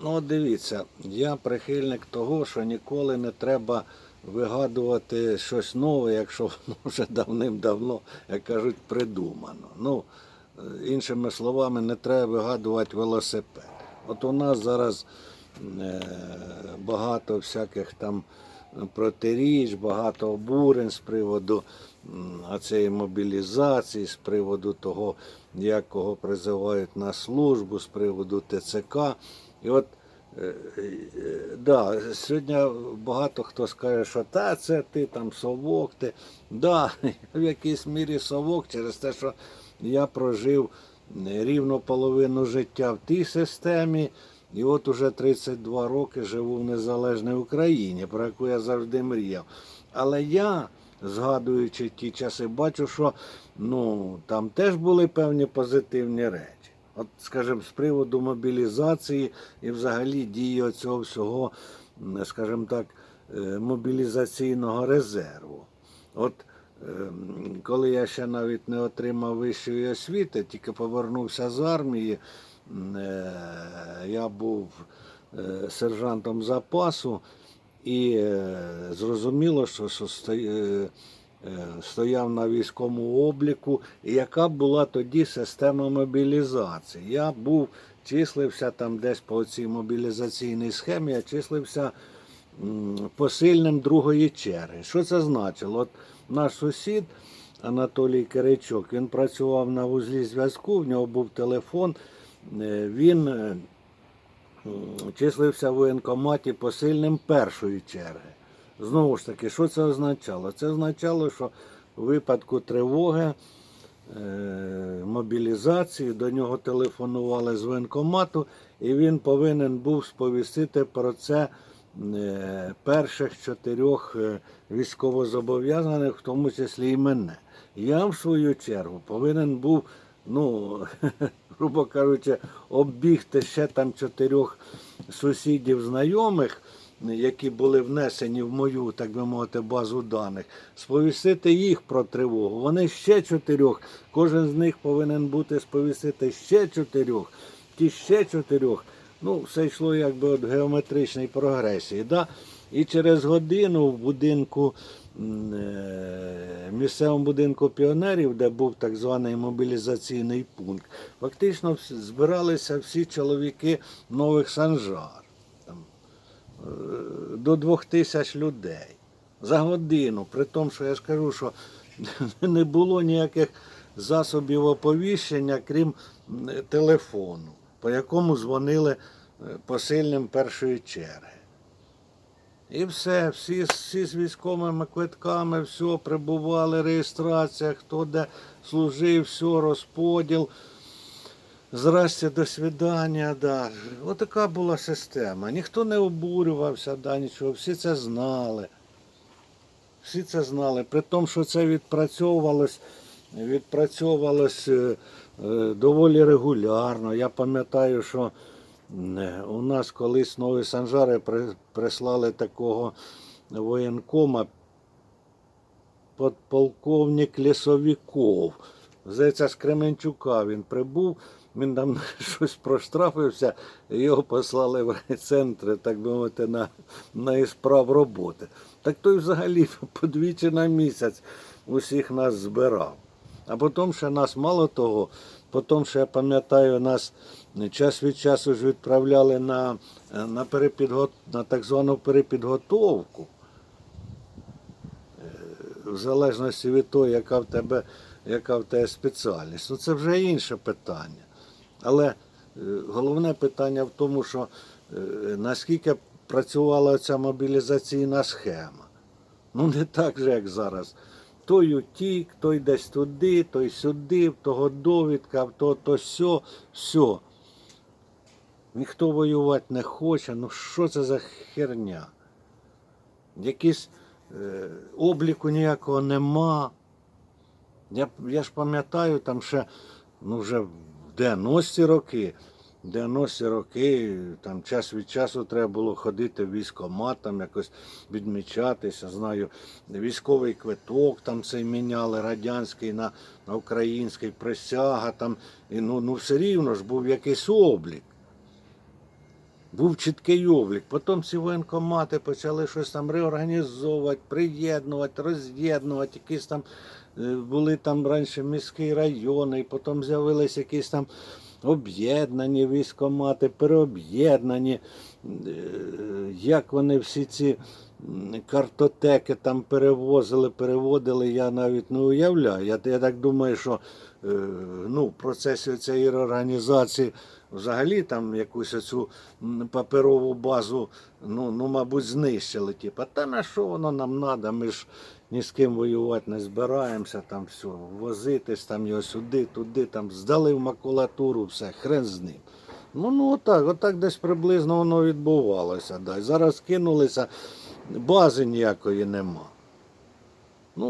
Ну, от дивіться, я прихильник того, що ніколи не треба вигадувати щось нове, якщо воно вже давним-давно, як кажуть, придумано. Ну, е, іншими словами, не треба вигадувати велосипед. От у нас зараз е, багато всяких там протиріч, багато обурень з приводу цієї мобілізації, з приводу того, як кого призивають на службу, з приводу ТЦК. І от Е, е, Да, сьогодні багато хто скаже, що та це ти там совок, ти. Да, в якійсь мірі совок через те, що я прожив рівно половину життя в тій системі, і от уже 32 роки живу в незалежній Україні, про яку я завжди мріяв. Але я, згадуючи ті часи, бачу, що ну, там теж були певні позитивні речі. От, скажімо, з приводу мобілізації і взагалі дії цього всього, скажімо так, е, мобілізаційного резерву. От ем, коли я ще навіть не отримав вищої освіти, тільки повернувся з армії, е, я був е, сержантом запасу, і е, зрозуміло, що, що е, е, стояв на військовому обліку, і яка була тоді система мобілізації. Я був, числився там десь по цій мобілізаційній схемі, я числився посильним другої черги. Що це значило? От наш сусід Анатолій Киричок, він працював на вузлі зв'язку, в нього був телефон, е, він е, числився в воєнкоматі посильним першої черги. Знову ж таки, що це означало? Це означало, що в випадку тривоги, е, мобілізації до нього телефонували з воєнкомату, і він повинен був сповістити про це е, перших чотирьох е, військовозобов'язаних, в тому числі і мене. Я, в свою чергу, повинен був, ну, грубо кажучи, оббігти ще там чотирьох сусідів знайомих, які були внесені в мою, так би мовити, базу даних, сповістити їх про тривогу. Вони ще чотирьох, кожен з них повинен бути сповістити ще чотирьох, ті ще чотирьох. Ну, все йшло якби від геометричної прогресії. Да? І через годину в будинку, е, місцевому будинку піонерів, де був так званий мобілізаційний пункт, фактично збиралися всі чоловіки нових санжар. Е, до двох тисяч людей за годину. При тому, що я ж кажу, що не було ніяких засобів оповіщення, крім телефону, по якому дзвонили е, посильним першої черги. І все, всі, всі з військовими квитками, все, прибували, реєстрація, хто де служив, все, розподіл. Здрасте, до свидання, да. Отака була система. Ніхто не обурювався, да, нічого, всі це знали. Всі це знали. При тому, що це відпрацьовувалось, відпрацьовувалось е, е, доволі регулярно. Я пам'ятаю, що у нас колись нові санжари при- прислали такого воєнкома подполковник Лісовіков. Здається, з Кременчука він прибув, він там щось проштрафився, його послали в райцентр, так би мовити, на, на ісправ роботи. Так той взагалі подвічі на місяць усіх нас збирав. А потім ще нас мало того, потім ще я пам'ятаю, нас час від часу ж відправляли на, на, перепідго... на так звану перепідготовку в залежності від того, яка в тебе, яка в тебе спеціальність. Ну це вже інше питання. Але е, головне питання в тому, що е, наскільки працювала ця мобілізаційна схема. Ну не так же, як зараз. Той утік, той десь туди, той сюди, в того довідка, в того то сьо, все. Ніхто воювати не хоче. Ну що це за херня? Якісь е, обліку ніякого нема. Я, я ж пам'ятаю, там ще ну, вже 90-ті роки, в 90-ті роки, там час від часу треба було ходити в військомат, там якось відмічатися. Знаю, військовий квиток там цей міняли, радянський на, на український, присяга там. І, ну, ну все рівно ж був якийсь облік. Був чіткий облік. Потім ці воєнкомати почали щось там реорганізовувати, приєднувати, роз'єднувати, якісь там е, були там раніше міські райони, і потім з'явилися якісь там об'єднані військомати, переоб'єднані. Е, Як вони всі ці картотеки там перевозили, переводили, я навіть не уявляю. Я, я так думаю, що е, ну, в процесі цієї реорганізації взагалі там якусь цю паперову базу, ну, ну мабуть, знищили. Типа, та на що воно нам треба? Ми ж ні з ким воювати не збираємося, там все, возитись там його сюди, туди, там здали в макулатуру, все, хрен з ним. Ну, ну отак, отак десь приблизно воно відбувалося. Да. Зараз кинулися, бази ніякої нема.